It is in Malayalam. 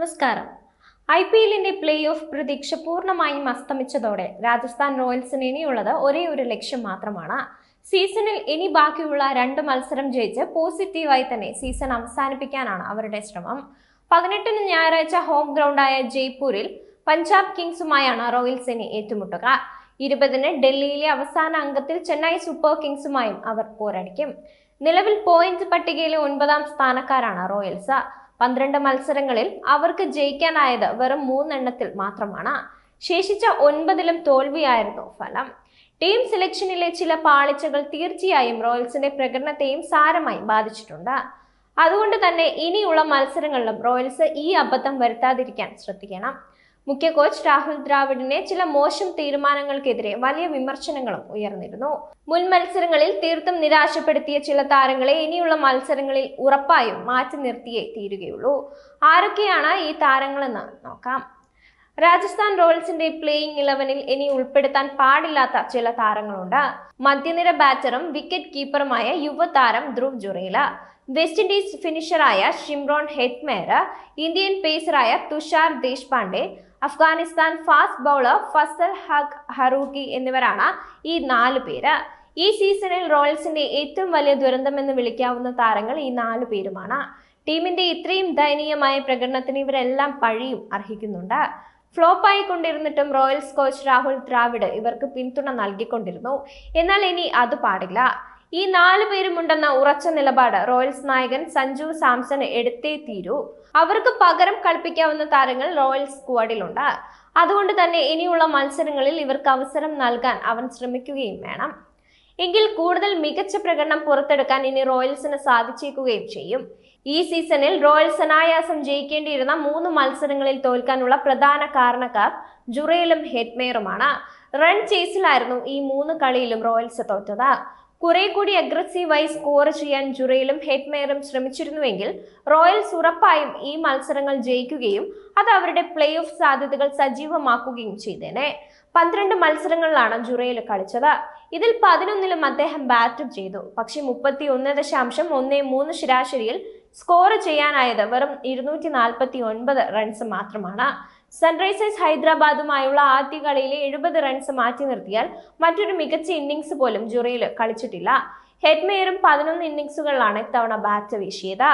നമസ്കാരം. ഐ പി എല്ലിന്റെ പ്ലേ ഓഫ് പ്രതീക്ഷ പൂർണമായും അസ്തമിച്ചതോടെ രാജസ്ഥാൻ റോയൽസിന് ഇനിയുള്ളത് ഒരേ ഒരു ലക്ഷ്യം മാത്രമാണ്. സീസണിൽ ഇനി ബാക്കിയുള്ള രണ്ട് മത്സരം ജയിച്ച് പോസിറ്റീവായി തന്നെ സീസൺ അവസാനിപ്പിക്കാനാണ് അവരുടെ ശ്രമം. പതിനെട്ടിന് ഞായറാഴ്ച ഹോം ഗ്രൗണ്ടായ ജയ്പൂരിൽ പഞ്ചാബ് കിങ്സുമായാണ് റോയൽസ് ഇനി ഏറ്റുമുട്ടുക. ഇരുപതിന് ഡൽഹിയിലെ അവസാന അംഗത്തിൽ ചെന്നൈ സൂപ്പർ കിങ്സുമായും അവർ പോരടിക്കും. നിലവിൽ പോയിന്റ് പട്ടികയിലെ ഒൻപതാം സ്ഥാനക്കാരാണ് റോയൽസ്. പന്ത്രണ്ട് മത്സരങ്ങളിൽ അവർക്ക് ജയിക്കാനായത് വെറും മൂന്നെണ്ണത്തിൽ മാത്രമാണ്. ശേഷിച്ച ഒൻപതിലും തോൽവിയായിരുന്നു ഫലം. ടീം സെലക്ഷനിലെ ചില പാളിച്ചകൾ തീർച്ചയായും റോയൽസിന്റെ പ്രകടനത്തെയും സാരമായി ബാധിച്ചിട്ടുണ്ട്. അതുകൊണ്ട് തന്നെ ഇനിയുള്ള മത്സരങ്ങളിലും റോയൽസ് ഈ അബദ്ധം വരുത്താതിരിക്കാൻ ശ്രദ്ധിക്കണം. മുഖ്യ കോച്ച് രാഹുൽ ദ്രാവിഡിനെ ചില മോശം തീരുമാനങ്ങൾക്കെതിരെ വലിയ വിമർശനങ്ങളും ഉയർന്നിരുന്നു. മുൻ മത്സരങ്ങളിൽ തീർത്തും നിരാശപ്പെടുത്തിയ ചില താരങ്ങളെ ഇനിയുള്ള മത്സരങ്ങളിൽ ഉറപ്പായും മാറ്റി നിർത്തിയേ തീരുകയുള്ളൂ. ആരൊക്കെയാണ് ഈ താരങ്ങളെന്ന് നോക്കാം. രാജസ്ഥാൻ റോയൽസിന്റെ പ്ലേയിങ് ഇലവനിൽ ഇനി ഉൾപ്പെടുത്താൻ പാടില്ലാത്ത ചില താരങ്ങളുണ്ട്. മധ്യനിര ബാറ്ററും വിക്കറ്റ് കീപ്പറുമായ യുവതാരം ധ്രുവ് ജുറേല വെസ്റ്റ് ഇൻഡീസ് ഫിനിഷറായ ഷിംറോൺ ഹെറ്റ്മേർ ഇന്ത്യൻ പേസറായ തുഷാർ ദേശ്പാണ്ഡെ അഫ്ഗാനിസ്ഥാൻ ഫാസ്റ്റ് ബൗളർ ഫസൽ ഹഖ് ഹറൂഖി എന്നിവരാണ് ഈ നാല് പേര്. ഈ സീസണിൽ റോയൽസിന്റെ ഏറ്റവും വലിയ ദുരന്തമെന്ന് വിളിക്കാവുന്ന താരങ്ങൾ ഈ നാല് പേരുമാണ്. ടീമിന്റെ ഇത്രയും ദയനീയമായ പ്രകടനത്തിന് ഇവരെല്ലാം പഴിയും അർഹിക്കുന്നുണ്ട്. ഫ്ലോപ്പായി കൊണ്ടിരുന്നിട്ടും റോയൽസ് കോച്ച് രാഹുൽ ദ്രാവിഡ് ഇവർക്ക് പിന്തുണ നൽകിക്കൊണ്ടിരുന്നു. എന്നാൽ ഇനി അത് പാടില്ല. ഈ നാല് പേരുമുണ്ടെന്ന ഉറച്ച നിലപാട് റോയൽസ് നായകൻ സഞ്ജു സാംസൺ എടുത്തേ തീരൂ. അവർക്ക് പകരം കളിപ്പിക്കാവുന്ന താരങ്ങൾ റോയൽസ് സ്ക്വാഡിലുണ്ട്. അതുകൊണ്ട് തന്നെ ഇനിയുള്ള മത്സരങ്ങളിൽ ഇവർക്ക് അവസരം നൽകാൻ അവൻ ശ്രമിക്കുകയും വേണം. എങ്കിൽ കൂടുതൽ മികച്ച പ്രകടനം പുറത്തെടുക്കാൻ ഇനി റോയൽസിന് സാധിച്ചേക്കുകയും ചെയ്യും. ഈ സീസണിൽ റോയൽസ് അനായാസം ജയിക്കേണ്ടിയിരുന്ന മൂന്ന് മത്സരങ്ങളിൽ തോൽക്കാനുള്ള പ്രധാന കാരണക്കാർ ജുറയിലും ഹെഡ്മേറുമാണ് റൺ ചേസിലായിരുന്നു ഈ മൂന്ന് കളിയിലും റോയൽസ് തോറ്റത്. കുറെ കൂടി അഗ്രസീവായി സ്കോർ ചെയ്യാൻ ജുറയിലും ഹെഡ്മേറും ശ്രമിച്ചിരുന്നുവെങ്കിൽ റോയൽസ് ഉറപ്പായും ഈ മത്സരങ്ങൾ ജയിക്കുകയും അത് അവരുടെ പ്ലേ ഓഫ് സാധ്യതകൾ സജീവമാക്കുകയും ചെയ്തേനെ. പന്ത്രണ്ട് മത്സരങ്ങളിലാണ് ജുറയിൽ കളിച്ചത്. ഇതിൽ പതിനൊന്നിലും അദ്ദേഹം ബാറ്റും ചെയ്തു. പക്ഷേ മുപ്പത്തി ഒന്ന് ദശാംശം മൂന്ന് ശരാശരിയിൽ സ്കോർ ചെയ്യാനായത് വെറും ഇരുന്നൂറ്റി നാൽപ്പത്തി ഒൻപത് റൺസ് മാത്രമാണ്. സൺറൈസേഴ്സ് ഹൈദരാബാദുമായുള്ള ആദ്യ കളിയിലെ എഴുപത് റൺസ് മാറ്റി നിർത്തിയാൽ മറ്റൊരു മികച്ച ഇന്നിംഗ്സ് പോലും ജുറിയിൽ കളിച്ചിട്ടില്ല. ഹെഡ്മേയറും പതിനൊന്ന് ഇന്നിംഗ്സുകളിലാണ് ഇത്തവണ ബാറ്റ് വീശിയത്.